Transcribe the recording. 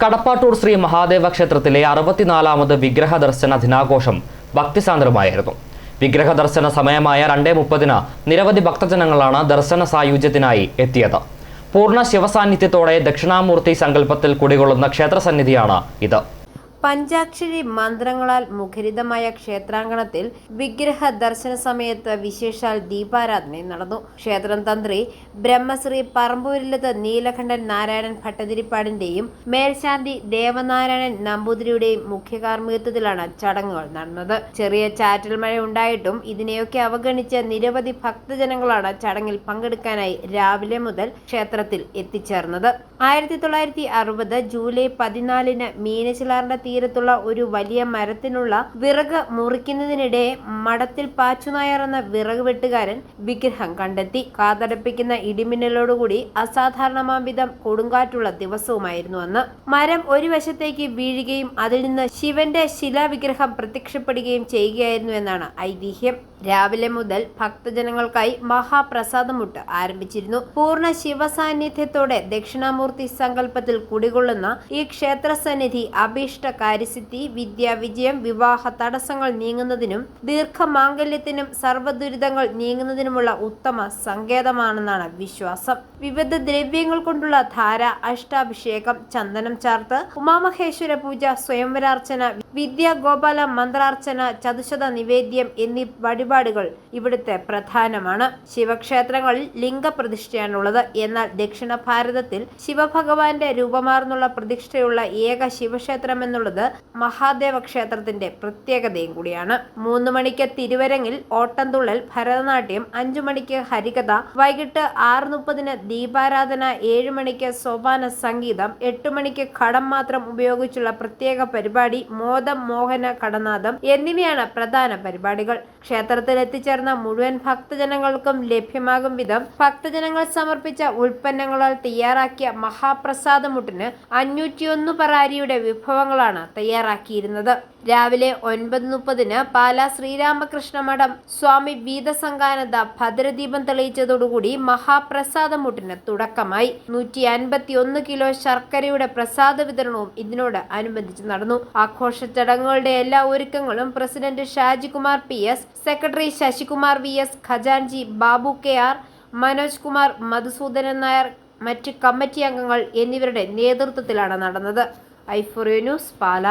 കടപ്പാട്ടൂർ ശ്രീ മഹാദേവ ക്ഷേത്രത്തിലെ അറുപത്തിനാലാമത് വിഗ്രഹ ദർശന ദിനാഘോഷം ഭക്തിസാന്ദ്രമായിരുന്നു. വിഗ്രഹ ദർശന സമയമായ രണ്ടേ മുപ്പതിന് നിരവധി ഭക്തജനങ്ങളാണ് ദർശന സായുജ്യത്തിനായി എത്തിയത്. പൂർണ ശിവസാന്നിധ്യത്തോടെ ദക്ഷിണാമൂർത്തി സങ്കല്പത്തിൽ കുടികൊള്ളുന്ന ക്ഷേത്രസന്നിധിയാണ് ഇത്. പഞ്ചാക്ഷരി മന്ത്രങ്ങളാൽ മുഖരിതമായ ക്ഷേത്രാങ്കണത്തിൽ വിഗ്രഹ ദർശന സമയത്ത് വിശേഷാൽ ദീപാരാധന നടന്നു. ക്ഷേത്രം തന്ത്രി ബ്രഹ്മശ്രീ പറമ്പൂരിലത്ത് നീലകണ്ഠൻ നാരായണൻ ഭട്ടതിരിപ്പാടിന്റെയും മേൽശാന്തി ദേവനാരായണൻ നമ്പൂതിരിയുടെയും മുഖ്യ കാർമ്മികത്വത്തിലാണ് ചടങ്ങുകൾ നടന്നത്. ചെറിയ ചാറ്റൽ മഴ ഉണ്ടായിട്ടും ഇതിനെയൊക്കെ അവഗണിച്ച് നിരവധി ഭക്തജനങ്ങളാണ് ചടങ്ങിൽ പങ്കെടുക്കാനായി രാവിലെ മുതൽ ക്ഷേത്രത്തിൽ എത്തിച്ചേർന്നത്. ആയിരത്തി തൊള്ളായിരത്തി അറുപത് ജൂലൈ പതിനാലിന് മീനച്ചിലാറിന്റെ തീരത്തുള്ള ഒരു വലിയ മരത്തിനുള്ള വിറക് മുറിക്കുന്നതിനിടെ മഠത്തിൽ പാച്ചുനായർ എന്ന വിറക് വെട്ടുകാരൻ വിഗ്രഹം കണ്ടെത്തി. കാതടപ്പിക്കുന്ന ഇടിമിന്നലോടുകൂടി അസാധാരണമാംവിധം കൊടുങ്കാറ്റുള്ള ദിവസവുമായിരുന്നു അന്ന്. മരം ഒരു വശത്തേക്ക് വീഴുകയും അതിൽ നിന്ന് ശിവന്റെ ശിലാവിഗ്രഹം പ്രത്യക്ഷപ്പെടുകയും ചെയ്യുകയായിരുന്നു എന്നാണ് ഐതിഹ്യം. രാവിലെ മുതൽ ഭക്തജനങ്ങൾക്കായി മഹാപ്രസാദമുട്ട് ആരംഭിച്ചിരുന്നു. പൂർണ ശിവസാന്നിധ്യത്തോടെ ദക്ഷിണാമൂർത്തി സങ്കല്പത്തിൽ കുടികൊള്ളുന്ന ഈ ക്ഷേത്ര സന്നിധി അഭീഷ്ട കാര്യസിദ്ധി വിദ്യാവിജയം വിവാഹ തടസ്സങ്ങൾ നീങ്ങുന്നതിനും ദീർഘമാംഗല്യത്തിനും സർവദുരിതങ്ങൾ നീങ്ങുന്നതിനുമുള്ള ഉത്തമ സങ്കേതമാണെന്നാണ് വിശ്വാസം. വിവിധ ദ്രവ്യങ്ങൾ കൊണ്ടുള്ള ധാര അഷ്ടാഭിഷേകം ചന്ദനം ചാർത്ത് ഉമാമഹേശ്വര പൂജ സ്വയംവരാർച്ചന വിദ്യാഗോപാല മന്ത്രാർച്ചന ചതുശത നിവേദ്യം എന്നീ വഴിപാടുകൾ ഇവിടുത്തെ പ്രധാനമാണ്. ശിവക്ഷേത്രങ്ങളിൽ ലിംഗപ്രതിഷ്ഠയാണുള്ളത് എന്നാൽ ദക്ഷിണ ഭാരതത്തിൽ ശിവഭഗവാന്റെ രൂപമാർന്നുള്ള പ്രതിഷ്ഠയുള്ള ഏക ശിവക്ഷേത്രം എന്നുള്ളത് മഹാദേവ ക്ഷേത്രത്തിന്റെ പ്രത്യേകതയും കൂടിയാണ്. മൂന്ന് മണിക്ക് തിരുവരങ്ങിൽ ഓട്ടംതുള്ളൽ ഭരതനാട്യം അഞ്ചു മണിക്ക് ഹരികഥ വൈകിട്ട് ആറ് മുപ്പതിന് ദീപാരാധന ഏഴ് മണിക്ക് സോപാന സംഗീതം എട്ട് മണിക്ക് കടം മാത്രം ഉപയോഗിച്ചുള്ള പ്രത്യേക പരിപാടി മോദം മോഹന കടനാഥം എന്നിവയാണ് പ്രധാന പരിപാടികൾ. ക്ഷേത്രത്തിൽ എത്തിച്ചേർന്ന മുഴുവൻ ഭക്തജനങ്ങൾക്കും ലഭ്യമാകും വിധം ഭക്തജനങ്ങൾ സമർപ്പിച്ച ഉൽപ്പന്നങ്ങളാൽ തയ്യാറാക്കിയ മഹാപ്രസാദമുട്ടിന് അഞ്ഞൂറ്റിയൊന്ന് പറാരിയുടെ വിഭവങ്ങളാണ് തയ്യാറാക്കിയിരുന്നത്. രാവിലെ ഒൻപത് മുപ്പതിന് പാലാ ശ്രീരാമകൃഷ്ണ മഠം സ്വാമി വീതസംഗാനന്ദ ഭദ്രദീപം തെളിയിച്ചതോടുകൂടി മഹാപ്രസാദമൂട്ടിന് തുടക്കമായി. നൂറ്റി അൻപത്തി ഒന്ന് കിലോ ശർക്കരയുടെ പ്രസാദ വിതരണവും ഇതിനോട് അനുബന്ധിച്ച് നടന്നു. ആഘോഷ ചടങ്ങുകളുടെ എല്ലാ ഒരുക്കങ്ങളും president Shajikumar P S secretary Sasikumar V S ഖജാൻജി Babu K R Manoj Kumar Madhusoodanan Nair മറ്റ് കമ്മിറ്റി അംഗങ്ങൾ എന്നിവരുടെ നേതൃത്വത്തിലാണ് നടന്നത്. ഐഫോറിയോ ന്യൂസ് പാല.